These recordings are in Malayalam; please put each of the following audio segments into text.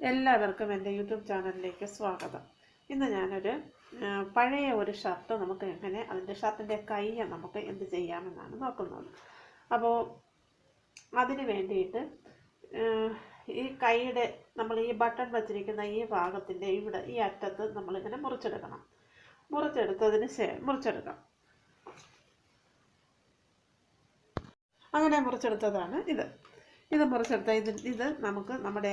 എല്ലാവർക്കും എന്റെ യൂട്യൂബ് ചാനലിലേക്ക് സ്വാഗതം. ഇന്ന് ഞാനൊരു പഴയ ഒരു ഷർട്ട് നമുക്ക് എങ്ങനെ അതിന്റെ ഷർട്ടിന്റെ കയ്യ നമുക്ക് എന്ത് ചെയ്യാമെന്നാണ് നോക്കുന്നത്. അപ്പോൾ അതിന് വേണ്ടിയിട്ട് ഈ കൈയുടെ നമ്മൾ ഈ ബട്ടൺ വച്ചിരിക്കുന്ന ഈ ഭാഗത്തിന്റെ ഇവിടെ ഈ അറ്റത്ത് നമ്മളിങ്ങനെ മുറിച്ചെടുക്കണം. മുറിച്ചെടുത്തതിന് ശേഷം മുറിച്ചെടുക്കാം. അങ്ങനെ മുറിച്ചെടുത്തതാണ് ഇത്. ഇത് മുറിച്ചെടുത്താൽ ഇത് ഇത് നമുക്ക് നമ്മുടെ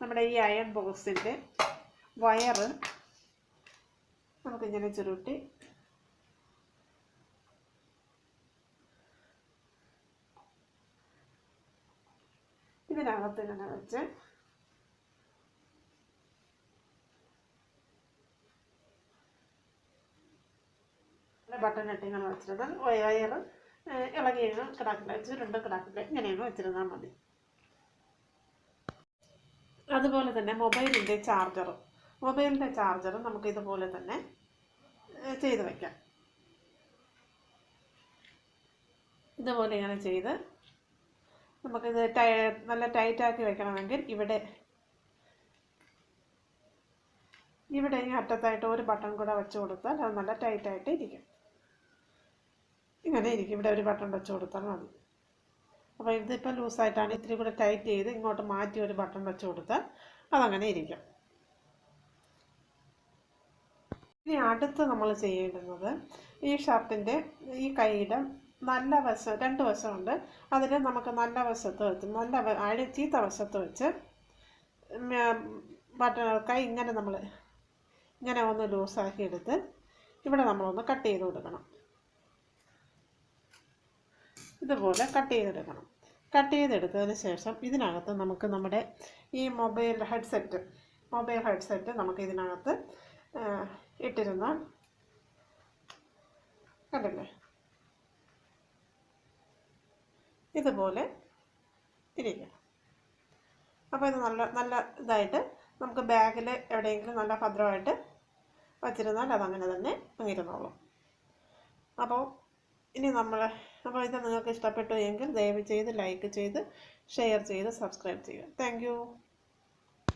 നമ്മുടെ ഈ അയൺ ബോക്സിന്റെ വയറ് നമുക്കിങ്ങനെ ചുരുട്ടി ഇതിനകത്ത് ഇങ്ങനെ വെച്ച് ബട്ടൺ ഇട്ടിങ്ങനെ വെച്ചിട്ട് വയറ് ഇളകി കിടക്കില്ല ചുരുണ്ട് കിടക്കില്ല ഇങ്ങനെയാണ് വെച്ചിരുന്നാൽ മതി. അതുപോലെ തന്നെ മൊബൈലിന്റെ ചാർജറും മൊബൈലിന്റെ ചാർജറും നമുക്ക് ഇതുപോലെ തന്നെ ചെയ്ത് വയ്ക്കാം ഇതുപോലെ ഇങ്ങനെ ചെയ്ത് നമുക്കിത് ടൈ നല്ല ടൈറ്റാക്കി വെക്കണമെങ്കിൽ ഇവിടെ ഇവിടെ ഈ അറ്റത്തായിട്ട് ഒരു ബട്ടൺ കൂടെ വെച്ച് കൊടുത്താൽ അത് നല്ല ടൈറ്റായിട്ട് ഇരിക്കും ഇങ്ങനെ ഇരിക്കും. ഇവിടെ ഒരു ബട്ടൺ വെച്ച് കൊടുത്താൽ മതി. അപ്പോൾ ഇതിപ്പോൾ ലൂസായിട്ടാണ് ഇത്തിരി കൂടെ ടൈറ്റ് ചെയ്ത് ഇങ്ങോട്ട് മാറ്റി ഒരു ബട്ടൺ വെച്ച് കൊടുത്താൽ അതങ്ങനെ ഇരിക്കും. ഇനി അടുത്ത് നമ്മൾ ചെയ്യേണ്ടുന്നത് ഈ ഷർട്ടിന്റെ ഈ കൈയുടെ നല്ല വശം രണ്ട് വശമുണ്ട്. അതിൽ നമുക്ക് നല്ല വശത്ത് വെച്ച് നല്ല അഴി ചീത്ത വശത്ത് വെച്ച് ബട്ടൺ കൈ ഇങ്ങനെ നമ്മൾ ഇങ്ങനെ ഒന്ന് ലൂസാക്കി എടുത്ത് ഇവിടെ നമ്മളൊന്ന് കട്ട് ചെയ്ത് കൊടുക്കണം. ഇതുപോലെ കട്ട് ചെയ്തെടുക്കണം. കട്ട് ചെയ്തെടുത്തതിന് ശേഷം ഇതിനകത്ത് നമുക്ക് നമ്മുടെ ഈ മൊബൈൽ ഹെഡ്സെറ്റ് മൊബൈൽ ഹെഡ്സെറ്റ് നമുക്ക് ഇതിനകത്ത് ഇട്ടിരുന്ന കണ്ടില്ലേ? ഇതുപോലെ ഇരിക്കണം. അപ്പോൾ ഇത് നല്ല നല്ല ഇതായിട്ട് നമുക്ക് ബാഗിൽ എവിടെയെങ്കിലും നല്ല ഭദ്രമായിട്ട് വച്ചിരുന്നാൽ അതങ്ങനെ തന്നെ അങ്ങിരുന്നോളും അപ്പോൾ ഇനി നമ്മൾ അപ്പോൾ ഇത് നിങ്ങൾക്ക് ഇഷ്ടപ്പെട്ടു എങ്കിൽ ദയവ് ചെയ്ത് ലൈക്ക് ചെയ്ത് ഷെയർ ചെയ്ത് സബ്സ്ക്രൈബ് ചെയ്യുക. താങ്ക്